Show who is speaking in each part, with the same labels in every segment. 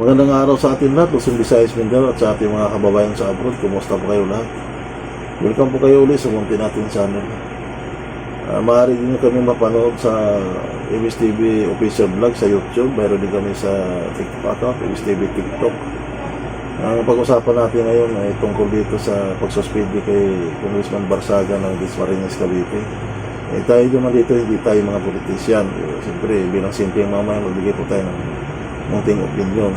Speaker 1: Magandang araw sa atin lahat, Luzon, Visayas, Mindanao at sa ating mga kababayan sa abroad. Kumusta po kayo lahat? Welcome po kayo ulit sa munti natin channel. Uh, maaari din kami mapanood sa MSTV official vlog sa YouTube. Mayroon din kami sa TikTok account, MSTV TikTok. Ang pag-usapan natin ngayon ay tungkol dito sa pagsuspindi kay Congressman Barsaga ng Dismariñas Cavite. Eh, tayo naman dito, hindi tayo mga politisyan. Siyempre, bilang simpleng mamayan, magbigay po tayo ng munting opinion.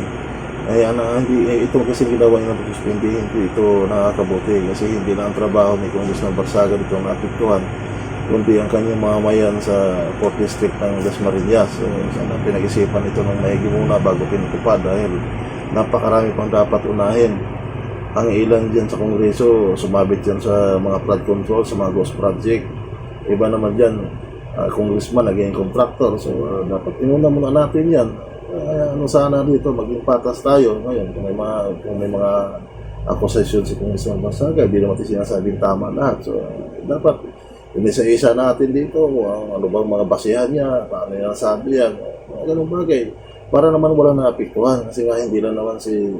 Speaker 1: Ano, hindi, eh, ito kasi ginawa niya ng pagsuspindi, hindi ito nakakabuti kasi hindi na ang trabaho ni Congressman Barsaga dito ang naapektuhan kundi ang kanyang mamamayan sa 4th District ng Dasmariñas. So, sana pinag-isipan ito ng maigi muna bago pinutupad dahil napakarami pang dapat unahin. Ang ilan dyan sa Kongreso, sumabit dyan sa mga flood control, sa mga ghost project. Iba naman dyan, ah, congressman, naging contractor. So, ah, dapat inuna muna natin yan. Ah, ano sana dito, maging patas tayo. Ngayon, kung may mga, kung may mga accusation si Congressman Barsaga, hindi naman sinasabing tama lahat. So, dapat inisa-isa natin dito kung ano bang mga basihan niya, paano niya nasabi yan, mga ganung bagay. Para naman wala naapektuhan kasi nga hindi lang naman si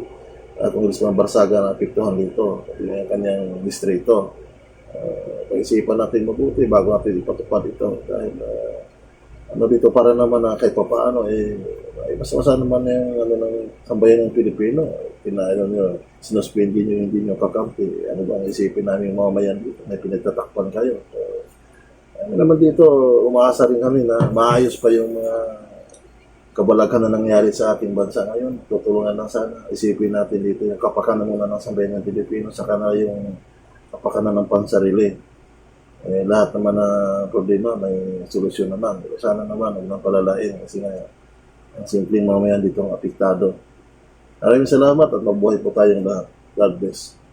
Speaker 1: uh, Congressman Barsaga naapektuhan dito, yung kanyang distrito. Uh, pag-isipan natin mabuti bago natin ipatupad ito dahil uh, ano dito para naman na kahit papaano eh ay basta naman yung ano ng sambayan ng Pilipino. Pinaano nyo sinuspindi nyo hindi nyo kakampi. Ano ba ang isipin namin yung mamamayan dito may pinagtatakpan kayo. So, ano naman dito umaasa rin kami na maayos pa yung mga kabalaghan na nangyari sa ating bansa ngayon. Tutulungan lang sana. Isipin natin dito yung kapakanan muna ng sambayan ng Pilipino saka na yung kapakanan ng pansarili. Eh, lahat naman na problema may solusyon naman. Sana naman, huwag nang palalain. Kasi nga ang simpleng mamayan dito ang apektado. Maraming salamat at mabuhay po tayong lahat. God bless.